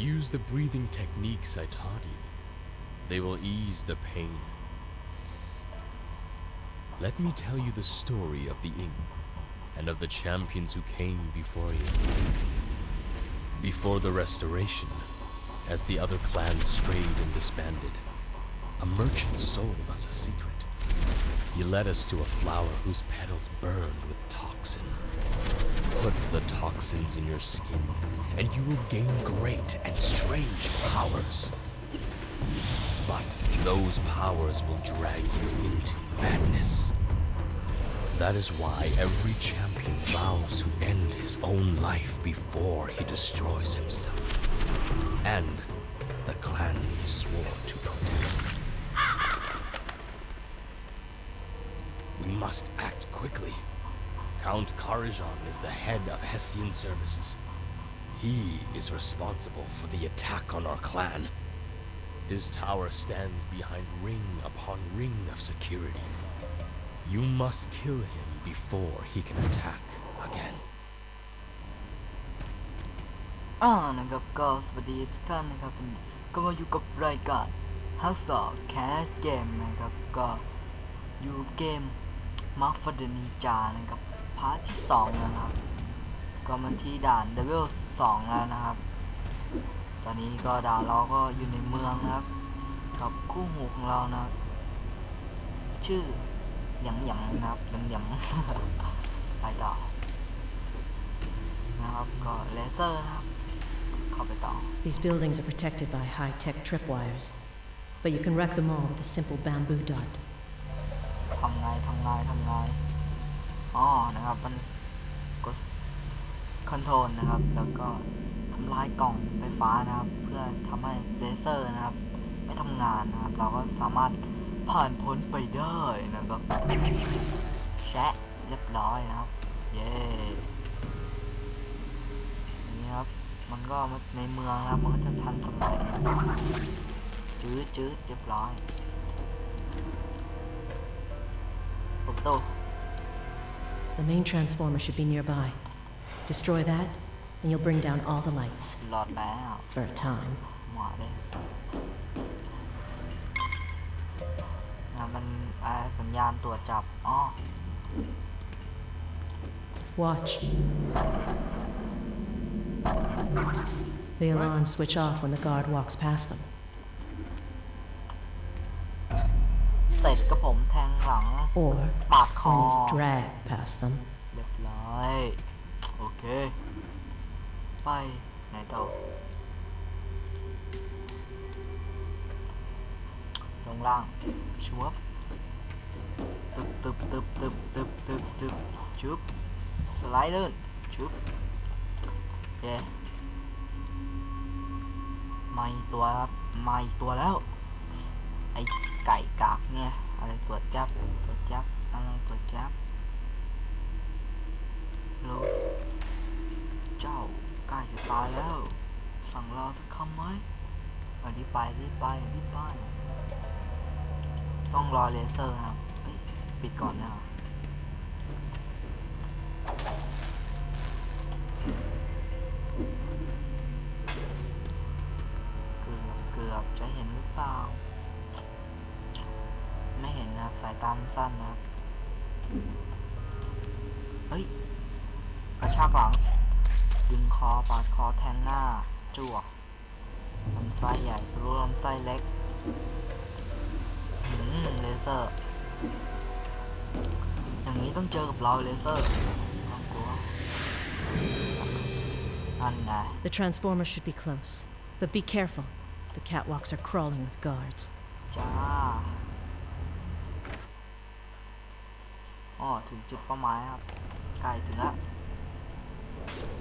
Use the breathing techniques I taught you. They will ease the pain. Let me tell you the story of the ink and of the champions who came before you. Before the restoration, as the other clans strayed and disbanded, a merchant sold us a secret. He led us to a flower whose petals burned with toxin. Put the toxins in your skin, and you will gain great and strange powers. But those powers will drag you into madness. That is why every champion vows to end his own life before he destroys himself. And the clan he swore to protect. We must act quickly. Count Karajan is the head of Hessian services. He is responsible for the attack on our clan. His tower stands behind ring upon ring of security. You must kill him before he can attack again. อ่านะครับก็สวัสดีทุกท่านนะครับวันนี้ก็มาอยู่กับรายการ House of Cash Game นะครับก็อยู่เกม Mark for the Ninja นะครับ พาร์ทที่2แล้วนะครับ ก็มาที่ด่าน Level 2แล้วนะครับ ตอนนี้ก็ด่านเราก็อยู่ในเมืองนะครับ กับคู่หูของเรานะครับชื่อหยังหยังๆนะครับหยังหยังๆไปต่อ นะครับก็เลเซอร์นะครับ เข้าไปต่อ These buildings are protected by high-tech tripwires, but you can wreck them all with a simple bamboo dart. ทำไงทำไงทำไง อ๋อนะครับ มันกดคอนโทรลนะครับ แล้วก็ทำลายกล่องไฟฟ้านะครับ เพื่อทำให้เลเซอร์นะครับ ไม่ทำงานนะครับ เราก็สามารถผ่านพ้นไปได้นะครับแชะเรียบร้อยนะครับ เย้นี่ครับ มันก็ในเมืองนะครับ มันก็จะทันสมัยจืดจืดเรียบร้อยปุ๊บตู้ The main transformer should be nearby. Destroy that, and you'll bring down all the lights. หลอดแล้ว For a time. มาเลยนะมันอ่าสัญญาณตรวจจับ อ๋อ Watch. The alarms switch off when the guard walks past them. เสร็จกับผม แทงหลัง Or ปาดคอ almost drag past them. เรียบร้อย โอเค ไป ไหนต่อลงล่างชัวบตึบตึบตึบตึบตึบตึบตึบชุบสไลด์เดินชุบเย้มาอีกตัวครับมาอีกตัวแล้ว ไอไก่กากเนี่ย อะไรตัวจจับตัวจจับอะไรตัวจจับโรสเจ้าใกล้จะตายแล้ว สั่งลาสักคำไหมรีบไปรีบไปรีบไปต้องรอเลเซอร์ครับปิดก่อนนะครับ ตามันสั้นนะครับเฮ้ยกระชากหลังดึงคอปาดคอแทงหน้าจั่วลำไส้ใหญ่รู้ลำไส้เล็กหืมเลเซอร์ อย่างนี้ต้องเจอกับเราเลเซอร์น่ากลัวนั่นไง The transformer should be close, but be careful. The catwalks are crawling with guards. จ้า อ๋อถึงจุดเป้าหมายครับใกล้ถึงแล้ว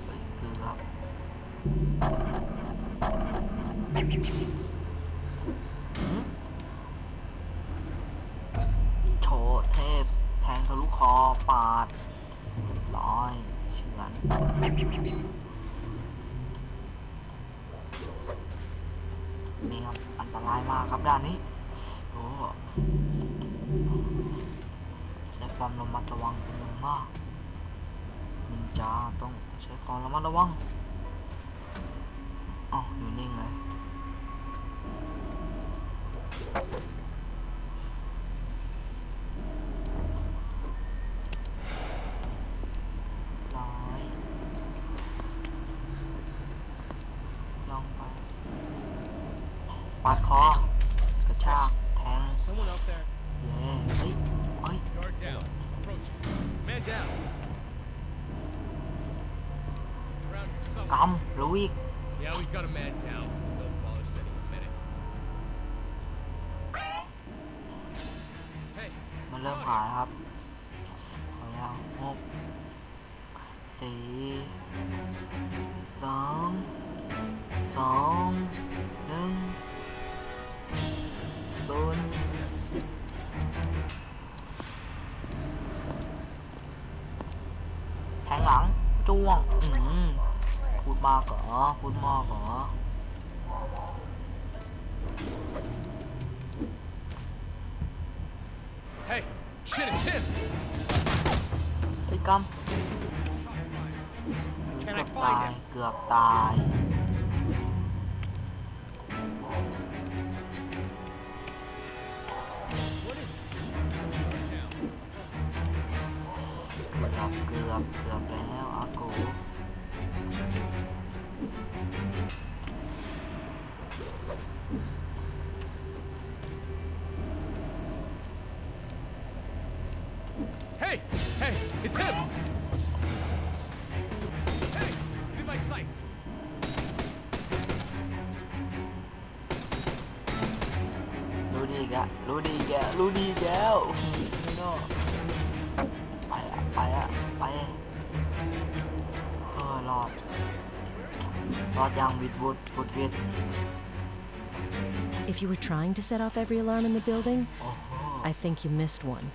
เฮ้ยเกือบหืมโชเทพ แทงทะลุคอปาดร้อยเฉือนนี่ครับ อันตรายมากครับด้านนี้ โอ้ ความระมัดระวังเป็นอย่างมากนินจาต้องใช้ความระมัดระวังอ๋ออยู่นิ่งเลย มันเริ่มหายครับเอแล้วหกสี่สามสองหนึ่งศูนย์แทงหลังจ้วง อืมพูดมากเหรอพูดมากเหรอ hey, shit, it's him. เฮ้ยกำเกือบตาย เกือบตาย What is it? Guard down. เกือบเกือบเกือบแล้วอากู it's him. Hey, he's in my sights. รู้ดีแกแล้วรู้ดีแกแล้วรู้ดีแกแล้วไม่นอกไปอะไปอะไปเออรอด รอดยังวิดวุดวุดวิด If you were trying to set off every alarm in the building, โอ้โห I think you missed one.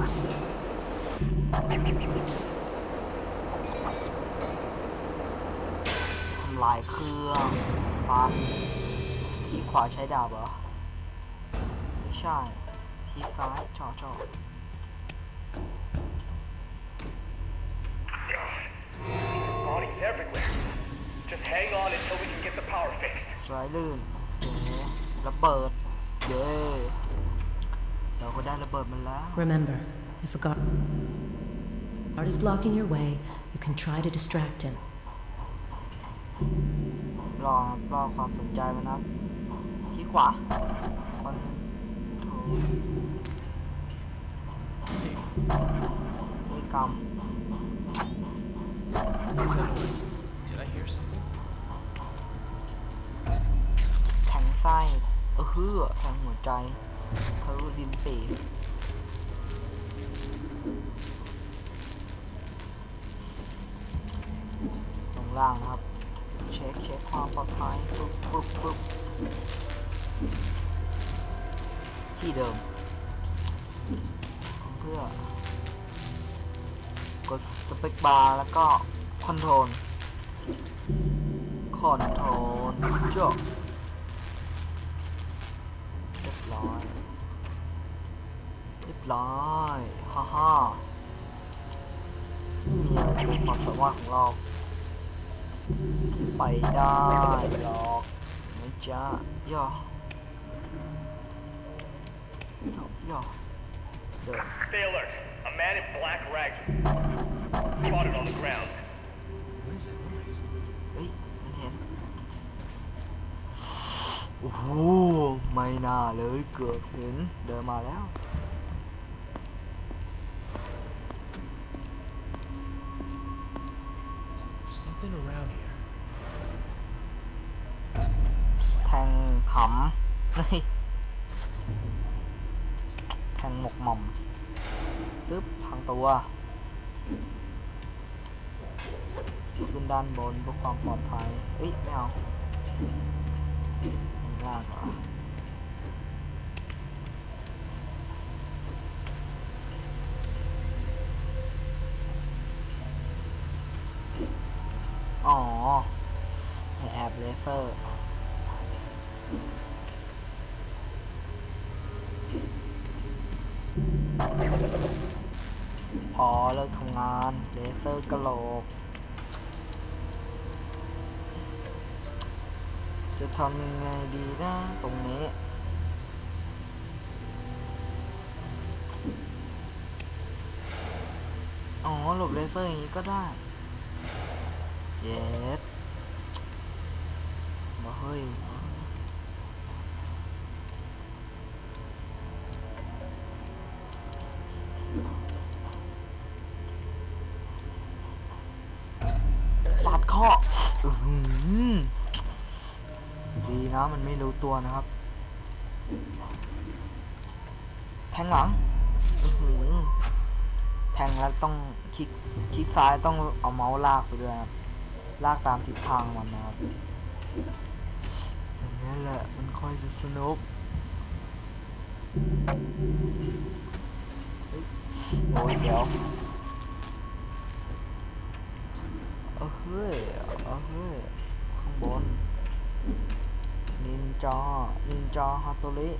ทำลายเครื่องฟันที่ขวาใช้ดาบเหรอ ไม่ใช่ที่ซ้ายจ่อจ่อ Bodies everywhere. Just hang on until we can get the power fixed. สายลื่นเย้ระเบิด เย้ เราก็ได้ระเบิดมันแล้ว Remember, if a guard guard is blocking your way, you can try to distract him. รอครับรอความสนใจมันนะครับขี้ขวาคอนโทรนี่ก What's that noise? Did I hear something? ำแทงไส้เออฮือแทงหัวใจ ทะลุดินปีลงล่างนะครับ เช็คเช็คความปลอดภัยปึ๊บปึ๊บปึ๊บที่เดิม เพื่อ กดสเปคบาร์แล้วก็คอนโทรลคอนโทรลจบเรียบร้อย เรียบร้อยฮ่าฮ่านี่อะไรเป็นความสามารถของเรา ไปได้หรอกไม่จ้าย่อย่อย่อเดิน Stay alert. A man in black rags spotted on the ground. What is that noise? เฮ้ยมันเห็นโอ้โหไม่น่าเลยเกือบเห็นเดินมาแล้ว There's something around here. แทงขำเฮ้ยแทงหมกหม่อมปึ๊บพังตัวขึ้นด้านบนเพื่อความปลอดภัยเฮ้ย ไม่เอามันยากกว่อ๋อ เซอร์พอเลิกทำงานเลเซอร์กระโหลก จะทำยังไงดีนะตรงนี้อ๋อหลบเลเซอร์อย่างนี้ก็ได้ เยส ยปาดคออื้อหือดีนะมันไม่รู้ตัวนะครับ แทงหลังอื้อหือแทงแล้วต้องคลิกคลิกซ้ายต้องเอาเมาส์ลากไปด้วยครับลากตามทิศทางมันนะครับ อย่นแหละ มันค่อยจะสนุกโอ้ยเดี๋ยวเออเฮ้ยเออเฮ้ย ข้างบน นินจา นินจาฮาโตริ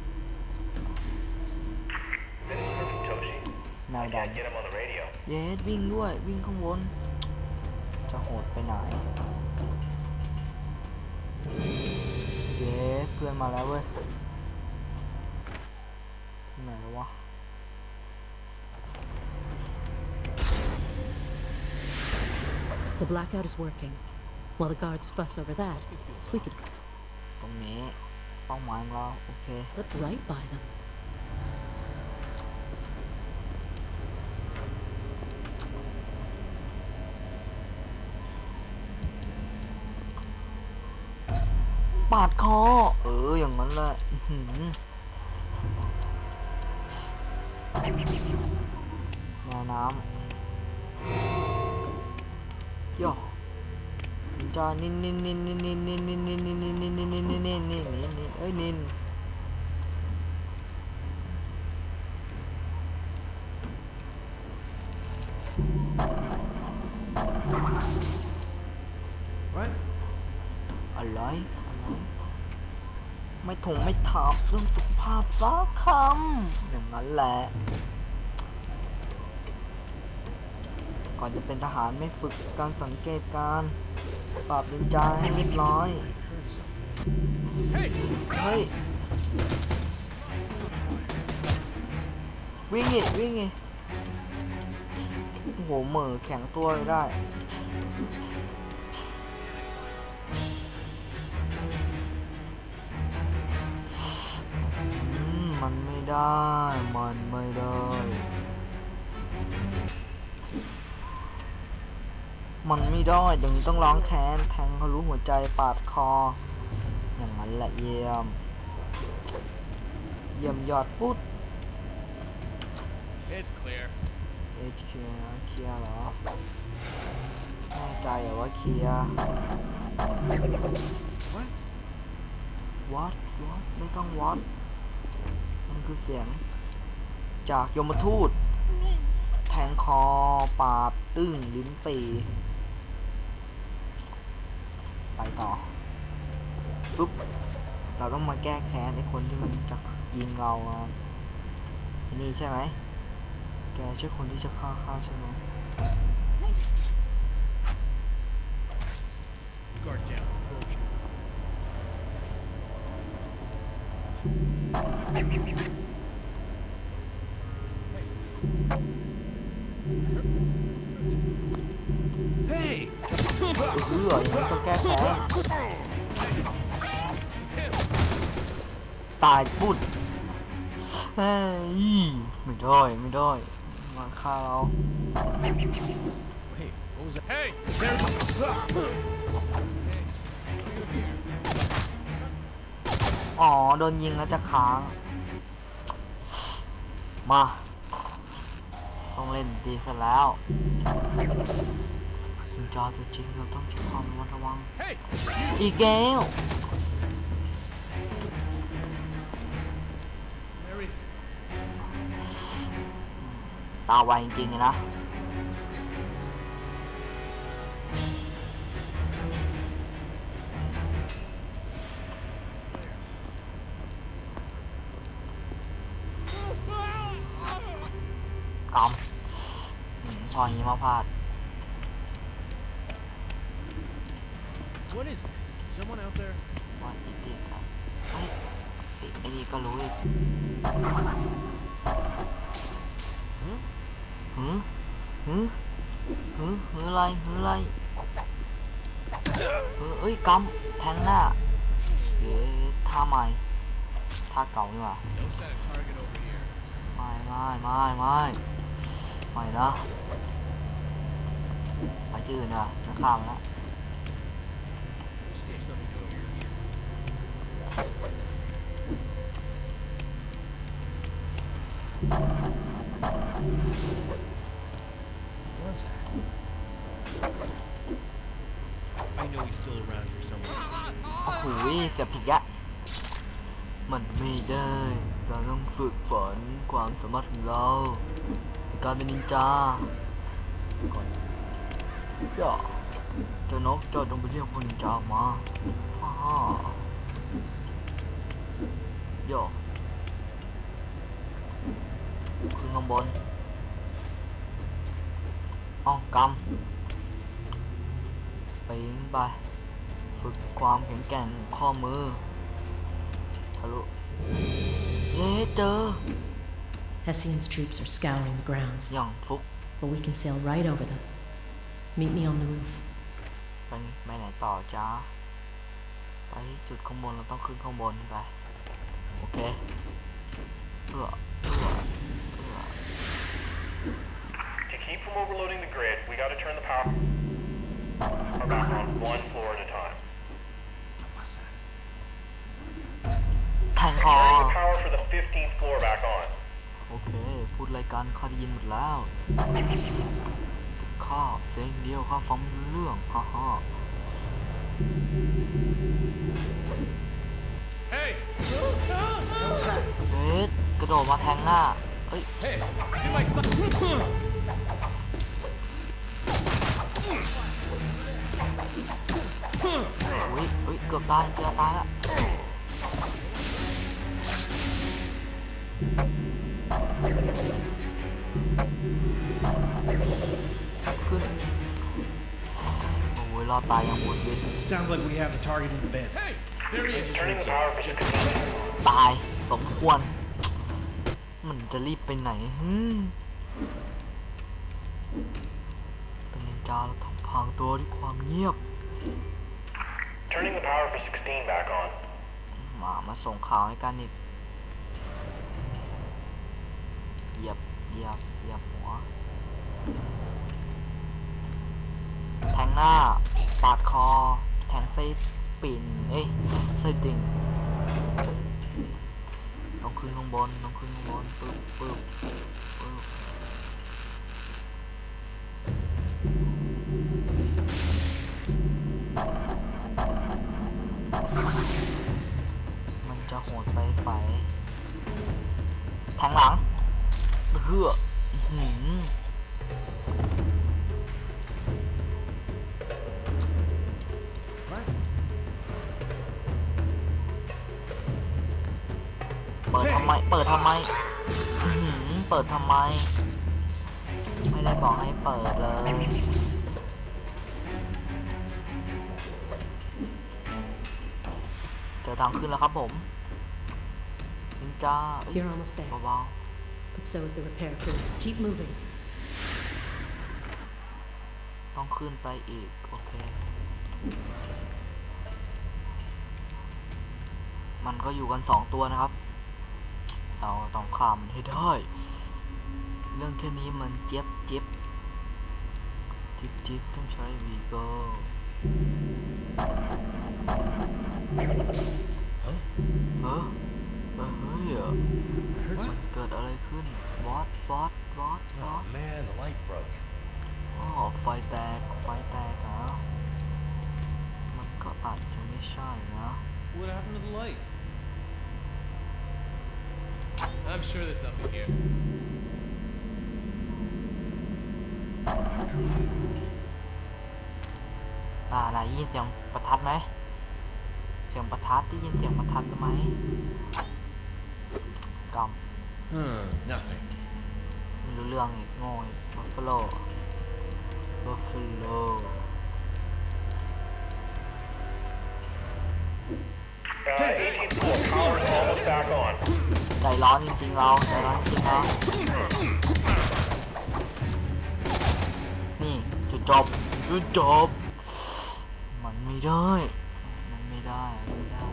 แมวดำเยสวิ่งด้วย วิ่งข้างบน จะโหดไปไหน เยสเพื่อนมาแล้วเว้ยที่ไหนแล้ววะ The blackout is working. While the guards fuss over that, we could ตรงนี้เป้าหมายของเรา โอเค slip right by them. ละอื้อหือแนวน้ำโย่จอนินนินนินนินนินนินนินนินนินนินนินนินนินนินนินนินนินนินเอ้ยนิน ไม่ถงไม่ถามเรื่องสุขภาพสักคำอย่างนั้นแหละ ก่อนจะเป็นทหารไม่ฝึกการสังเกตการปราบนินจาให้เรียบร้อย เฮ้ย วิ่งอีกวิ่งอีกโอ้โหเหม่อแข็งตัวได้ ไม่ได้ มันไม่ได้ มันไม่ได้เดี๋ยวนี้ต้องร้องแค้นแทงเขารู้หัวใจปาดคอ อย่างนั้นแหละเยี่ยม เยี่ยมยอดปุ๊ด It's clear. เอเคลียร์เคลียร์เหรอแน่ใจเหรอว่าเคลียร์วัดวัดไม่ต้องวัดมัน คือเสียง จากยมทูต แทงคอปาดตึ้งลิ้นปีไปต่อปุ๊บเราต้องมาแก้แค้นไอ้คนที่มันจะยิงเราอะนี่ใช่ไหมแกใช่คนที่จะฆ่าข้าใช่ไหมเตายปุ๊ดเฮ้ยไม่ได้ไม่ได้มาฆ่าเรา Wait, what was that? Hey! There! อ๋อโดนยิงแล้วจะค้าง มาต้องเล่นดีซะแล้วสินจอตัวจริงเราต้องใช้ความระมัดระวัง Hey! อีกแล้ว ตาไวจริงๆเลยนะกำอืมพออย่างนี้มาพลาด What is that? Someone out there? ว่าอีดิทอะเฮ้ยไอ้ไอ้นี่ก็รู้อีกหืมหืมหืมหืมหืม อะไรเอ้ยกำแทงหน้าเอ๊ะท่าใหม่ท่าเก่านี่ว่าไม่ไม่ไม่ไม่ไม่นะไปที่อื่นอะจะข้ามแล้ว See if something's over here. What's that? I know he's still around here somewhere. โอ้โหเสียผิดยะ มันไม่ได้ เราต้องฝึกฝนความสามารถของเราในการเป็นนินจา ก่อนย่าเจ้านกเจ้าต้องไปเรียกพวกนินจามาฮ่าฮ่าย่าขึ้นข้างบนอ้ากำ ปีนไปฝึกความแข็งแกร่งของข้อมือทะลุเย้เจอ Hessian's troops are scouring the grounds, อย่างฟุก but we can sail right over them. Meet me on the roof. ไปไปไหนต่อจ้าไปจุดข้างบนเราต้องขึ้นข้างบนไป โอเคเพื่อเพื่อเพื่อ To keep from overloading the grid, we gotta turn the power แทงคอ Turning the power for the 15th floor back on. โอเค พูดรายการข้าได้ยินหมดแล้วข้าเสียงเดียวข้าฟังไม่รู้เรื่องฮ่าฮ่า Hey! เฮ้ยกระโดดมาแทงหน้า เอ้ย Hey, see my son? อุ้ยอุ้ยเกือบตายเกือบตายละขึ้นโอ้ยรอดตายอย่างหมดวิน Sounds like we have the target in the bins. Hey! There he is. Turning the power for 16. ตายสมควร มันจะรีบไปไหนฮึมเป็นนินจาเราต้อง พรางตัวด้วยความเงียบ Turning the power for 16 back on. หมามาส่งข่าวให้กันอีกเหยียบเหยียบเหยียบหัว แทงหน้า ปาดคอ แทงไส้ปิ่น เอ้ยไส้ติ่งต้องขึ้นข้างบนต้องขึ้นข้างบนปึ๊บปึ๊บปึ๊บ โหดไปไฟแทงหลังเฮืออื้อหือเปิดทำไม เปิดทำไมหือเปิดทำไม ไม่ได้บอกให้เปิดเลยเจอทางขึ้นแล้วครับผม จาเอ้ย You're almost there, เบา but so is the repair crew. Keep moving. ๆต้องขึ้นไปอีก โอเค มันก็อยู่กันสองตัวนะครับ เราต้องข้ามมันให้ได้ เรื่องแค่นี้มันเจ็บเจ็บทิปทิปต้องใช้วีโก้ Huh? เออเออ เกิดอะไรขึ้นบอสบอสบอสบอ Oh ส man, the light broke. อ๋อไฟแตก ไฟแตกเหรอมันก็อาจจะไม่ใช่นะ What happened to the light? I'm sure there's something here. อ่าไหนได้ยินเสียงประทัดไหม เสียงประทัดได้ยินเสียงประทัดไหมก Hmm, nothing. ำไม่รู้เรื่องอีกโง่อีกบัฟฟาโลบัฟฟาโล 18th floor, power's almost back on. ใจร้อนจริงๆเราใจร้อนจริงๆนะนี่จุดจบจุดจบ มันไม่ได้ มันไม่ได้มันไม่ได้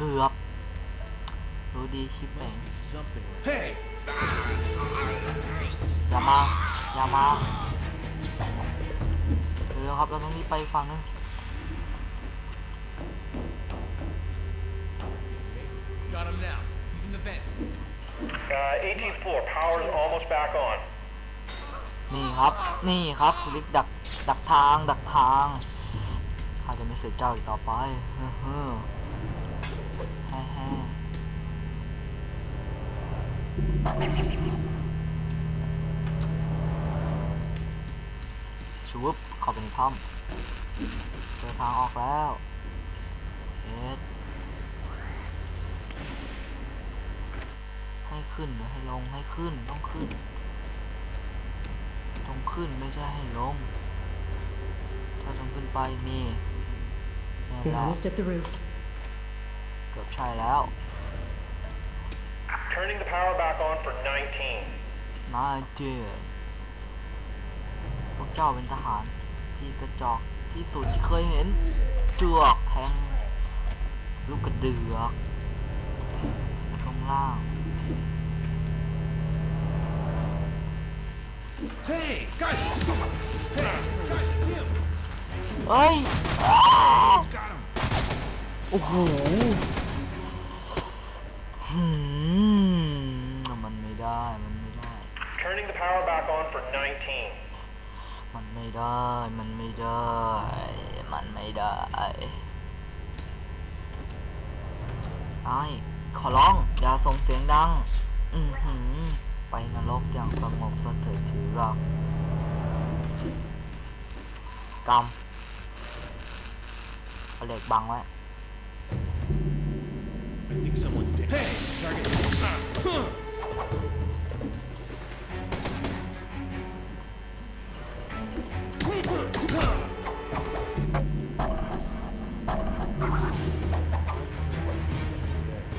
เกือบรู้ดีชิบแม่ง Be something. Hey! อย่ามา อย่ามาเร็วๆครับเราต้องรีบไปอีกฝั่งนึง Got him now. He's in the vents. Uh, 18th floor, power's almost back on. นี่ครับ นี่ครับลิฟต์ดัก ดักทาง ดักทางข้าจะไม่เสียเจ้าอีกต่อไปเฮ้อเฮ้ อแฮ่แฮ่ชูบเข้าไปในถ้ำเจอทางออกแล้วเอ็ดให้ขึ้นหรือให้ลงให้ขึ้นต้องขึ้น ต้องขึ้นไม่ใช่ให้ลง ถ้าต้องขึ้นไปนี่ We almost at the roof. เกือบใช่แล้ว Turning the power back on for 19. นายเจนพวกเจ้าเป็นทหารที่กระจอกที่สุดที่เคยเห็นจวกแทง ลูกกระเดือกข้างล่าง Hey! Guys! Hey! Guys, Jim! เฮ้ยอ้า Got him! โอ้โห หืมมันไม่ได้ มันไม่ได้ Turning the power back on for 19. มันไม่ได้ มันไม่ได้ มันไม่ได้ไอ้ขอร้อง อย่าส่งเสียงดัง อือหือ ไปนรกอย่างสงบสถิดถือรักกรรมเอาเหล็กบังไว้ I think someone's dead. Hey! Target. Huh.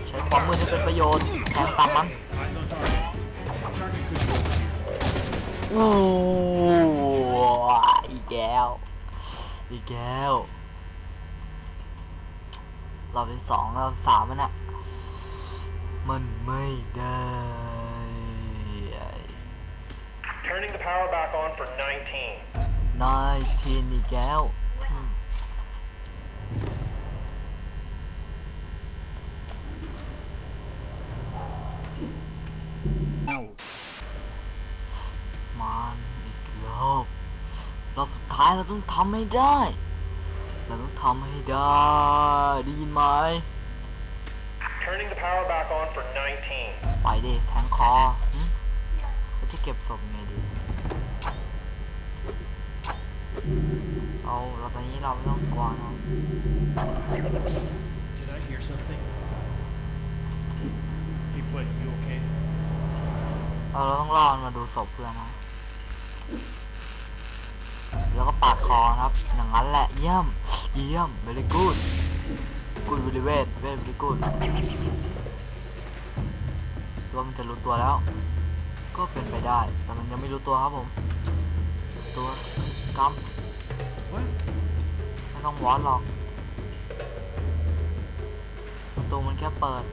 ใช้ความมืดให้เป็นประโยชน์แทงตับมัน Eyes on target. Target could be over here. โอ้อีกแล้วอีกแล้ วเราเป็นสองเราสามมันอะมันไม่ได้ Turning the power back on for 19. นายทีนอีกแล้วอืมมันอีกรอบรอบสุดท้ายเราต้องทำให้ได้ เราต้องทำให้ได้ได้ยินไหม Turning the power back on for 19. ไปดิแทงคอหึเราจะเก็บศพยังไงดี เอาเราตอนนี้เราไม่ต้องกลัวเนอะ Did I hear something? Hey, bud, you okay? เอาเราต้องรอมันมาดูศพเพื่อนนะ แล้วก็ปาดคอนะครับ อย่างนั้นแหละเยี่ยม เยี่ยม very good good very well very very good ตัวมันจะรู้ตัวแล้ว ก็เป็นไปได้ แต่มันยังไม่รู้ตัวครับผม ตัวกำ What? ไม่ต้องวอดหรอกประตูมันแค่เปิด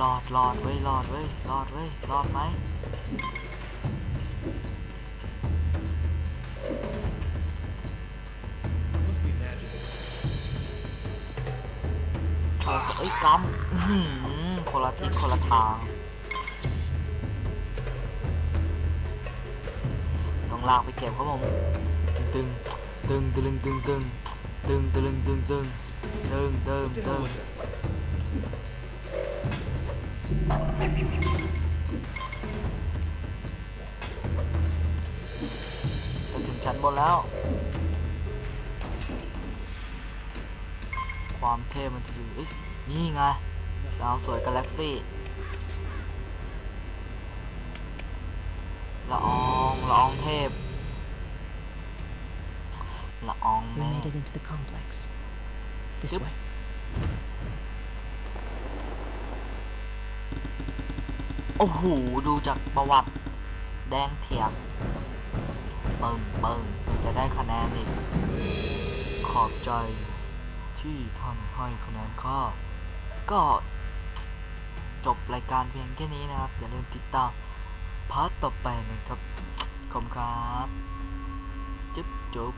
รอดรอดเว้ยรอดเว้ยรอดเว้ยรอดไหม หือคนละทิศคนละทาง ต้องลากไปเก็บครับผม ตึงตึงตึงตึงตึงตึงตึงตึงตึงตึงตึงตึงจะถึงชั้นบนแล้ว ความเท่มันจะอยู่เอ้ยนี่ไง สาวสวยกาแล็กซี่ละอองละอองเทพละออง We แม่ made it into the complex. This Yep. way. โอ้โห ดูจากประวัติ แดงเถียบเปิงเปิงจะได้คะแนนอีก ขอบใจที่ท่านให้คะแนนข้าก็ จบรายการเพียงแค่นี้นะครับ อย่าลืมติดตามพาร์ทต่อไปนะครับ ขอบคุณครับ จุ๊บจุ๊บ